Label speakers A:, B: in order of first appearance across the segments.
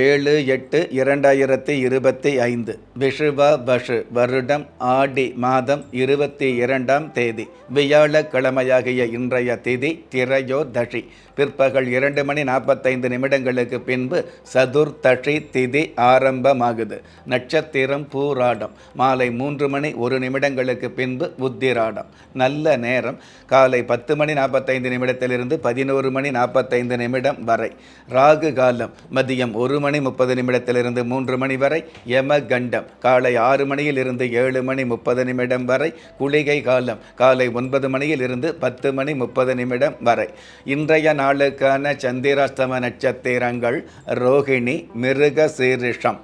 A: ஏழு எட்டு இரண்டாயிரத்தி இருபத்தி ஐந்து விஷுவ பஷு வருடம் ஆடி மாதம் இருபத்தி இரண்டாம் தேதி வியாழக்கிழமையாகிய இன்றைய திதி திரையோதஷி பிற்பகல் இரண்டு மணி நாற்பத்தைந்து நிமிடங்களுக்கு பின்பு சதுர்த்தஷி திதி ஆரம்பமாகுது. நட்சத்திரம் பூராடம். மாலை மூன்று மணி ஒரு நிமிடங்களுக்கு பின்பு உத்திராடம். நல்ல நேரம். காலை பத்து மணி நாற்பத்தைந்து நிமிடத்திலிருந்து பதினோரு மணி நாற்பத்தைந்து நிமிடம் வரை. ராகு காலம். மதியம் ஒரு மணி முப்பது நிமிடத்திலிருந்து மூன்று மணி வரை. யம கண்டம் காலை ஆறு மணியில் இருந்து ஏழு மணி முப்பது நிமிடம் வரை. குளிகை காலம். காலை ஒன்பது மணியில் இருந்து பத்து மணி முப்பது நிமிடம் வரை. இன்றைய நாளுக்கான சந்திராஷ்டம நட்சத்திரங்கள் ரோஹிணி மிருக சீரிஷம்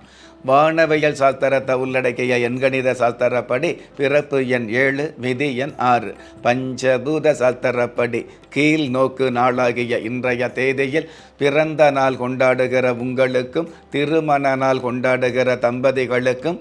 A: வானவியல் சாஸ்திரத்தை உள்ளடக்கிய எண்கணித சாஸ்திரப்படி பிறப்பு எண் ஏழு விதி எண் ஆறு. பஞ்சபூத சாஸ்திரப்படி கீழ் நோக்கு நாளாகிய இன்றைய தேதியில் பிறந்த நாள் கொண்டாடுகிற உங்களுக்கும் திருமண நாள் கொண்டாடுகிற தம்பதிகளுக்கும்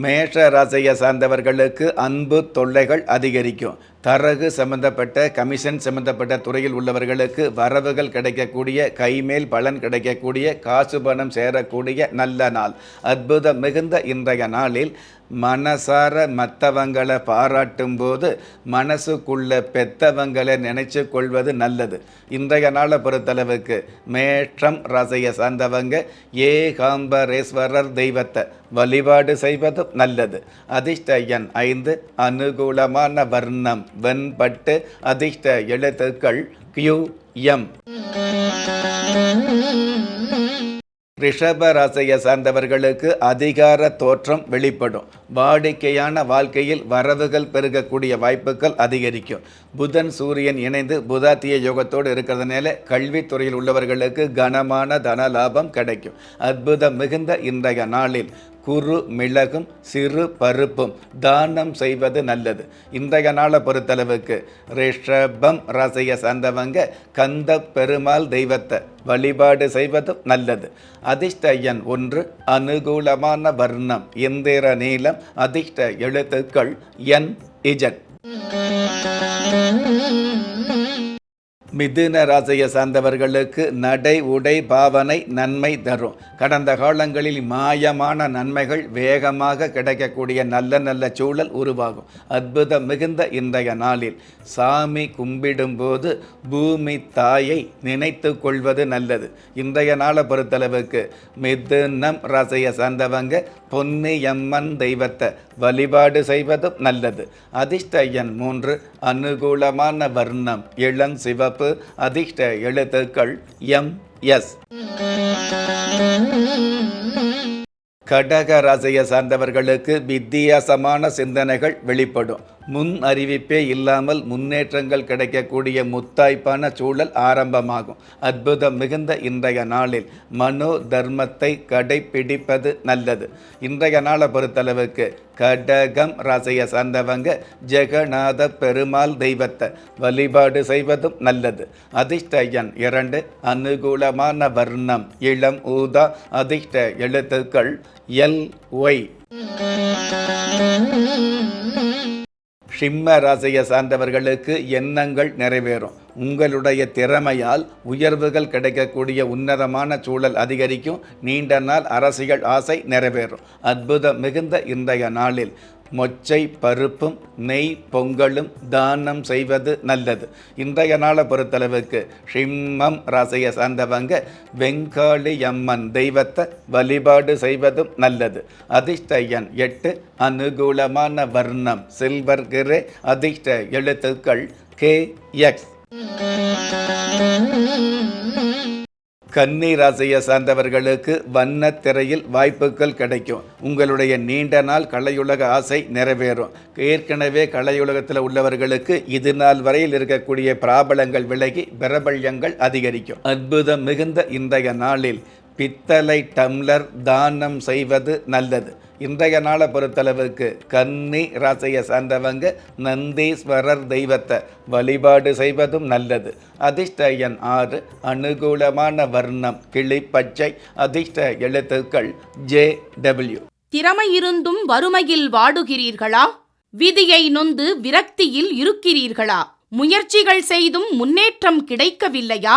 A: மேஷ ராசியை சார்ந்தவர்களுக்கு அன்பு தொல்லைகள் அதிகரிக்கும். தரகு சம்பந்தப்பட்ட கமிஷன் சம்பந்தப்பட்ட துறையில் உள்ளவர்களுக்கு வரவுகள் கிடைக்கக்கூடிய கைமேல் பலன் கிடைக்கக்கூடிய காசு பணம் சேரக்கூடிய நல்ல நாள். அற்புதம் மிகுந்த இன்றைய நாளில் மனசார மற்றவங்களை பாராட்டும் போது மனசுக்குள்ள பெத்தவங்களை நினைச்சு கொள்வது நல்லது. இன்றைய நாளை பொறுத்தளவுக்கு மேற்றம் ரசைய சார்ந்தவங்க ஏகாம்பரேஸ்வரர் தெய்வத்தை வழிபாடு செய்வதும் நல்லது. அதிர்ஷ்ட எண் ஐந்து அனுகூலமான வர்ணம் வெண்பட்டு அதிர்ஷ்ட எழுத்துக்கள் கியூ எம். ரிஷப ராசியை சார்ந்தவர்களுக்கு அதிகார தோற்றம் வெளிப்படும். வாடிக்கையான வாழ்க்கையில் வரவுகள் பெருகக்கூடிய வாய்ப்புகள் அதிகரிக்கும். புதன் சூரியன் இணைந்து புதாத்திய யோகத்தோடு இருக்கிறதுனால கல்வித்துறையில் உள்ளவர்களுக்கு கனமான தன லாபம் கிடைக்கும். அற்புதம் மிகுந்த இன்றைய நாளில் குறு மிளகும் சிறு பருப்பும். தானம் செய்வது நல்லது. இன்றைய நாளை பொறுத்தளவுக்கு ரிஷபம் ரசைய சார்ந்தவங்க கந்த பெருமாள் தெய்வத்தை வழிபாடு செய்வதும் நல்லது. அதிர்ஷ்ட எண் ஒன்று அனுகூலமான வர்ணம் இந்திர நீளம் அதிர்ஷ்ட எழுத்துக்கள் என் இஜட். மிதுன ராசியை சார்ந்தவர்களுக்கு நடை உடை பாவனை நன்மை தரும். கடந்த காலங்களில் மாயமான நன்மைகள் வேகமாக கிடைக்கக்கூடிய நல்ல நல்ல சூழல் உருவாகும். அற்புதம் மிகுந்த இன்றைய நாளில் சாமி கும்பிடும்போது பூமி தாயை நினைத்து கொள்வது நல்லது. இன்றைய நாளை பொறுத்தளவுக்கு மிதுனம் ராசியை சார்ந்தவங்க பொன்னியம்மன் தெய்வத்தை வழிபாடு செய்வதும் நல்லது. அதிர்ஷ்ட எண் மூன்று அனுகூலமான வர்ணம் இளம் சிவப்பு அதிர்ஷ்ட எழுத்துக்கள் எம் எஸ் கடக ராசியை சார்ந்தவர்களுக்கு வித்தியாசமான சிந்தனைகள் வெளிப்படும். முன் அறிவிப்பே இல்லாமல் முன்னேற்றங்கள் கிடைக்கக்கூடிய முத்தாய்ப்பான சூழல் ஆரம்பமாகும். அற்புதம் மிகுந்த இன்றைய நாளில் மனோ தர்மத்தை கடைப்பிடிப்பது நல்லது. இன்றைய நாளை பொறுத்தளவுக்கு கடகம் ராசியை சார்ந்தவங்க ஜெகநாத பெருமாள் தெய்வத்தை வழிபாடு செய்வதும் நல்லது. அதிர்ஷ்ட எண் இரண்டு அனுகூலமான வர்ணம் இளம் ஊதா அதிர்ஷ்ட எழுத்துக்கள் எல் ஒய். சிம்ம ராசியை சார்ந்தவர்களுக்கு எண்ணங்கள் நிறைவேறும். உங்களுடைய திறமையால் உயர்வுகள் கிடைக்கக்கூடிய உன்னதமான சூழல் அதிகரிக்கும். நீண்ட நாள் அரசியல் ஆசை நிறைவேறும். அற்புதம் மிகுந்த இன்றைய நாளில். மொச்சை பருப்பும் நெய் பொங்கலும் தானம் செய்வது நல்லது. இன்றைய நாளை பொறுத்தளவுக்கு ஷிம்மம் ராசியை சார்ந்தவங்க வெங்காளி அம்மன் தெய்வத்தை வழிபாடு செய்வதும் நல்லது. அதிர்ஷ்ட எண் எட்டு அனுகூலமான வர்ணம் சில்வர் கிரே அதிர்ஷ்ட எழுத்துக்கள் கே எக்ஸ். கன்னி ராசியை சார்ந்தவர்களுக்கு வண்ணத் திரையில் வாய்ப்புகள் கிடைக்கும். உங்களுடைய நீண்ட நாள் கலையுலக ஆசை நிறைவேறும். ஏற்கனவே கலையுலகத்தில் உள்ளவர்களுக்கு இது நாள் வரையில் இருக்கக்கூடிய பிராபலங்கள் விலகி பிரபல்யங்கள் அதிகரிக்கும். அற்புதம் மிகுந்த இன்றைய நாளில் பித்தளை டம்ளர் தானம் செய்வது நல்லது. இன்றைய நாளை பொறுத்தளவுக்கு கன்னி ராசியை சார்ந்தவங்க நந்தீஸ்வரர் தெய்வத்தை வழிபாடு செய்வதும் நல்லது. அதிர்ஷ்ட எண் ஆறு அனுகூலமான வர்ணம் கிளிப்பச்சை அதிர்ஷ்ட எழுத்துக்கள் ஜே டபிள்யூ.
B: திறமை இருந்தும் வறுமையில் வாடுகிறீர்களா? விதியை நொந்து விரக்தியில் இருக்கிறீர்களா? முயற்சிகள் செய்தும் முன்னேற்றம் கிடைக்கவில்லையா?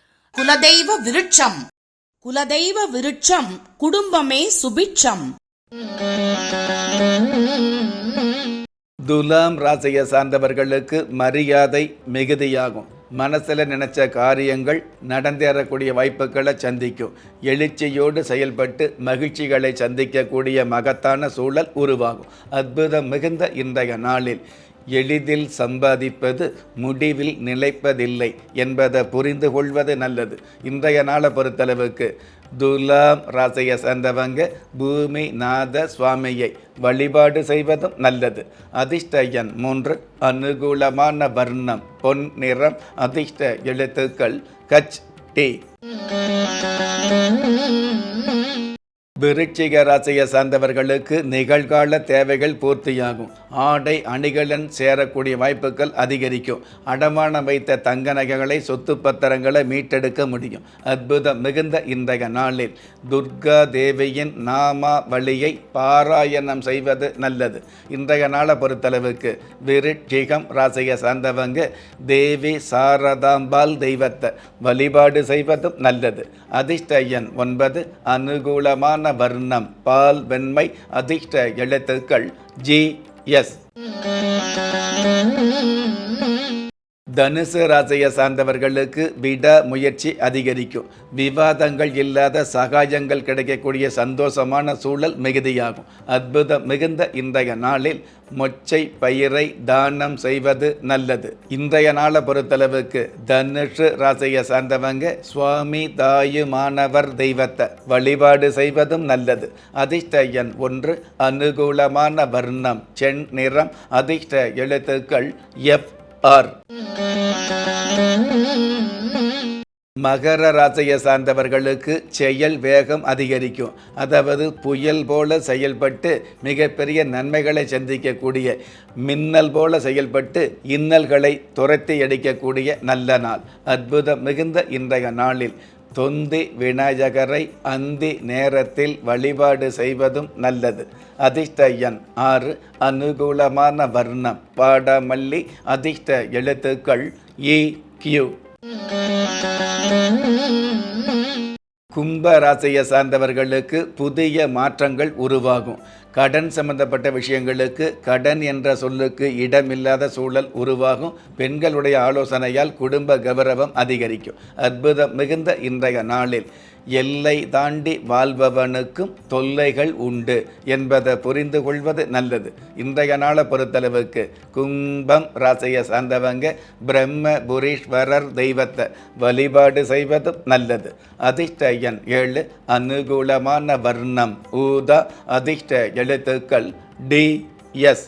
B: குலதெய்வ விருட்சம். குலதெய்வ விருட்சம் குடும்பமே சுபிட்சம்.
A: துலாம் ராசியை சார்ந்தவர்களுக்கு மரியாதை மிகுதியாகும். மனசில் நினைச்ச காரியங்கள் நடந்தேறக்கூடிய வாய்ப்புகளை சந்திக்கும். எழுச்சியோடு செயல்பட்டு மகிழ்ச்சிகளை சந்திக்கக்கூடிய மகத்தான சூழல் உருவாகும். அற்புதம் மிகுந்த இன்றைய நாளில். எளிதில் சம்பாதிப்பது முடிவில் நிலைப்பதில்லை என்பதை புரிந்து கொள்வது நல்லது. இன்றைய நாளை பொறுத்தளவுக்கு துலாம் ராசியை சேர்ந்தவங்க பூமி நாத சுவாமியை வழிபாடு செய்வதும் நல்லது. அதிர்ஷ்ட எண் மூன்று அனுகூலமான வர்ணம் பொன் நிறம் அதிர்ஷ்ட எழுத்துக்கள் கச் டி. விருச்சிக ராசியை சார்ந்தவர்களுக்கு நிகழ்கால தேவைகள் பூர்த்தியாகும். ஆடை அணிகளுடன் சேரக்கூடிய வாய்ப்புகள் அதிகரிக்கும். அடமானம் வைத்த தங்க நகைகளை சொத்து பத்திரங்களை மீட்டெடுக்க முடியும். அற்புதம் மிகுந்த இன்றைய நாளில் துர்கா தேவியின் நாமா வழியை பாராயணம் செய்வது நல்லது. இன்றைய நாளை பொறுத்தளவுக்கு விருட்சிகம் ராசியை சார்ந்தவங்க தேவி சாரதாம்பாள் தெய்வத்தை வழிபாடு செய்வதும் நல்லது. அதிர்ஷ்ட எண் ஒன்பது அனுகூலமான வர்ணம் பால் வெண்மை அதிர்ஷ்ட எழுத்துக்கள் ஜி எஸ். தனுசு ராசியை சார்ந்தவர்களுக்கு விட முயற்சி அதிகரிக்கும். விவாதங்கள் இல்லாத சகாயங்கள் கிடைக்கக்கூடிய சந்தோஷமான சூழல் மிகுதியாகும். அற்புதம் மிகுந்த இன்றைய நாளில் மொச்சை பயிரை தானம் செய்வது நல்லது. இன்றைய நாளை பொறுத்தளவுக்கு தனுஷு ராசியை சார்ந்தவங்க சுவாமி தாயுமானவர் தெய்வத்தை வழிபாடு செய்வதும் நல்லது. அதிர்ஷ்ட எண் ஒன்று அனுகூலமான வர்ணம் செண் நிறம் அதிர்ஷ்ட எழுத்துக்கள் எஃப் ஆர் மகர ராசியை சார்ந்தவர்களுக்கு செயல் வேகம் அதிகரிக்கும். அதாவது புயல் போல செயல்பட்டு மிகப்பெரிய நன்மைகளை சந்திக்கக்கூடிய மின்னல் போல செயல்பட்டு இன்னல்களை துரத்தி அடிக்கக்கூடிய நல்ல நாள். அற்புதம் மிகுந்த இன்றைய நாளில். தொந்தி விநாயகரை அந்தி நேரத்தில் வழிபாடு செய்வதும் நல்லது. அதிர்ஷ்ட எண் ஆறு அனுகூலமான வர்ணம். பாடமல்லி அதிர்ஷ்ட எழுத்துக்கள் இ கியூ. கும்ப ராசியை சார்ந்தவர்களுக்கு புதிய மாற்றங்கள் உருவாகும். கடன் சம்பந்தப்பட்ட விஷயங்களுக்கு கடன் என்ற சொல்லுக்கு இடமில்லாத சூழல் உருவாகும். பெண்களுடைய ஆலோசனையால் குடும்ப கௌரவம் அதிகரிக்கும். அற்புதம் மிகுந்த இன்றைய நாளில் எல்லை தாண்டி வாழ்பவனுக்கும் தொல்லைகள் உண்டு என்பதை புரிந்து கொள்வது நல்லது. இன்றைய நாளை பொறுத்தளவுக்கு கும்பம் ராசியை சார்ந்தவங்க பிரம்ம புரீஸ்வரர் தெய்வத்தை வழிபாடு செய்வதும் நல்லது. அதிர்ஷ்ட எண் ஏழு அனுகூலமான வர்ணம் ஊதா அதிர்ஷ்ட எழுத்துக்கள் டி எஸ்.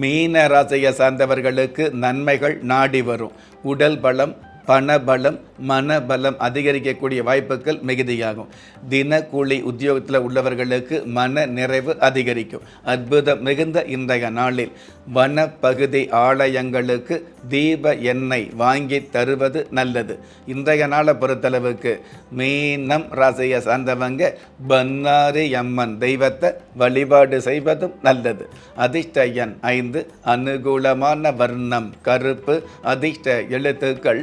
A: மீன ராசியை சார்ந்தவர்களுக்கு நன்மைகள் நாடி வரும். உடல் பலம் பணபலம் மனபலம் அதிகரிக்கக்கூடிய வாய்ப்புகள் மிகுதியாகும். தினக்கூலி உத்தியோகத்தில் உள்ளவர்களுக்கு மன நிறைவு அதிகரிக்கும். அற்புதம் மிகுந்த இன்றைய நாளில் வனப்பகுதி ஆலயங்களுக்கு தீப எண்ணெய் வாங்கி தருவது நல்லது. இன்றைய நாளை பொறுத்தளவுக்கு மீனம் ராசியை சார்ந்தவங்க பன்னாரி அம்மன் தெய்வத்தை வழிபாடு செய்வதும் நல்லது. அதிர்ஷ்ட எண் ஐந்து அனுகூலமான வர்ணம் கருப்பு அதிர்ஷ்ட எழுத்துக்கள்